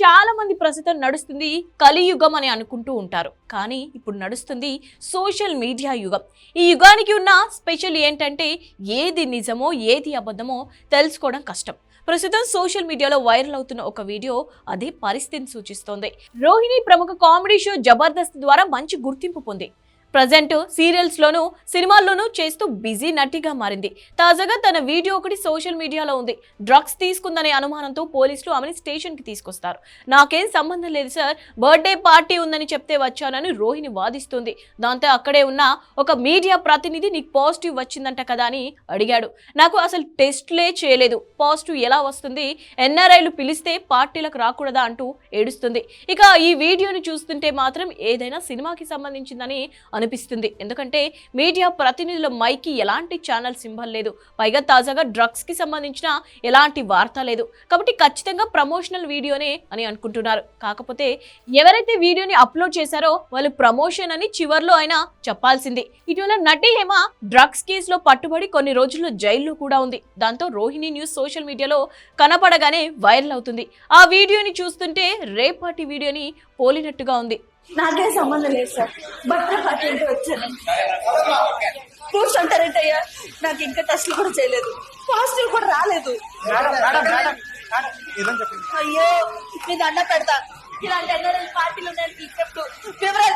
చాలా మంది ప్రస్తుతం నడుస్తుంది కలియుగం అని అనుకుంటూ ఉంటారు. కానీ ఇప్పుడు నడుస్తుంది సోషల్ మీడియా యుగం. ఈ యుగానికి ఉన్న స్పెషల్ ఏంటంటే ఏది నిజమో ఏది అబద్ధమో తెలుసుకోవడం కష్టం. ప్రస్తుతం సోషల్ మీడియాలో వైరల్ అవుతున్న ఒక వీడియో అదే పరిస్థితిని సూచిస్తోంది. రోహిణి ప్రముఖ కామెడీ షో జబర్దస్త్ ద్వారా మంచి గుర్తింపు పొంది. ప్రజెంట్ సీరియల్స్ లోను సినిమాల్లోనూ చేస్తూ బిజీ నటిగా మారింది. తాజాగా తన వీడియో ఒకటి సోషల్ మీడియాలో ఉంది. డ్రగ్స్ తీసుకుందనే అనుమానంతో పోలీసులు ఆమెను స్టేషన్కి తీసుకొస్తారు. నాకేం సంబంధం లేదు సార్. బర్త్డే పార్టీ ఉందని చెప్తే వచ్చానని రోహిణి వాదిస్తుంది. దాంతో అక్కడే ఉన్న ఒక మీడియా ప్రతినిధి నీకు పాజిటివ్ వచ్చిందంట కదా అని అడిగాడు. నాకు అసలు టెస్ట్లే చేయలేదు. పాజిటివ్ ఎలా వస్తుంది? ఎన్ఆర్ఐలు పిలిస్తే పార్టీలకు రాకూడదా అంటూ ఏడుస్తుంది. ఇక ఈ వీడియోని చూస్తుంటే మాత్రం ఏదైనా సినిమాకి సంబంధించిందని అనిపిస్తుంది. ఎందుకంటే మీడియా ప్రతినిధుల మైకి ఎలాంటి ఛానల్ సింబల్ లేదు. పైగా తాజాగా డ్రగ్స్కి సంబంధించిన ఎలాంటి వార్త లేదు. కాబట్టి ఖచ్చితంగా ప్రమోషనల్ వీడియోనే అని అనుకుంటున్నారు. కాకపోతే ఎవరైతే వీడియోని అప్లోడ్ చేశారో వాళ్ళు ప్రమోషన్ అని చివర్లో అయినా చెప్పాల్సింది. ఇటీవల నటి హేమ డ్రగ్స్ కేసులో పట్టుబడి కొన్ని రోజుల్లో జైల్లో కూడా ఉంది. దాంతో రోహిణి న్యూస్ సోషల్ మీడియాలో కనపడగానే వైరల్ అవుతుంది. ఆ వీడియోని చూస్తుంటే రేపటి వీడియోని పోలినట్టుగా ఉంది. నాకేం సంబంధం లేదు సార్. బర్త్డే పార్టీ అంటే వచ్చాను. ఫ్రూట్స్ అంటారేంటయ్యా నాకు ఇంకా టెస్ట్లు కూడా చేయలేదు. పాజిటివ్ కూడా రాలేదు. అయ్యో మీ దండ పెడతా. ఇలాంటి ఎన్నో పార్టీలు ఉన్నాయని చెప్తూ వివరాలు